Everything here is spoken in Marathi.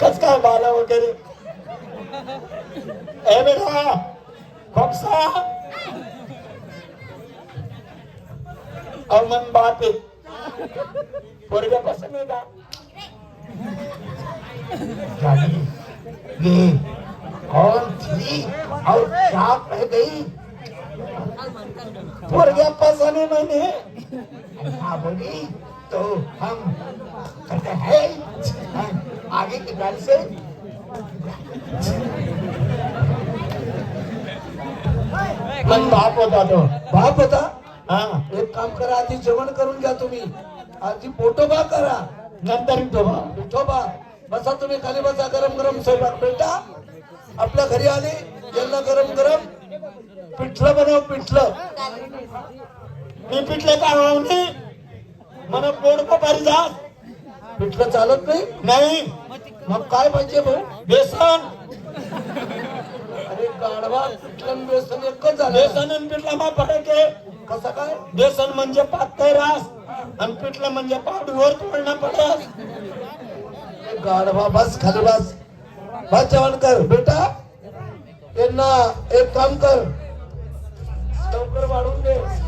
कस काय बाला वगैरे अमन का जानी, ये कौन थी? और क्या कह गई? पोरग्या पसंद मैंने बोली. तो हम. करते हैं. आगे की गाड़ी से. पण बाप होता तो. बाप होता? हा. एक काम करा आधी जेवण करून घ्या तुम्ही. आधी पोटोबा करा. नंतर तो विठोबा बसा तुम्ही खाली बसा. गरम गरम स्वयंपाक बेटा. आपल्या घरी आले. यांना गरम गरम पिठलं बनव पिठलं. मी पिठले का होऊनी मन पोट पारी जा? पिठलं चालत नाही? नाही. मग काय पाहिजे भाऊ? बेसन. अरे गाढवा पिठलं बेसन एकच झालं. बेसन आणि पिठला मा फरक आहे. कसं काय? बेसन म्हणजे पातळ रास आणि पिठलं म्हणजे पावडीवर तोडणं पडस. गाढवा बस खाली बस. बस जेवण कर बेटा त्यांना एक काम कर. लवकर वाढून दे.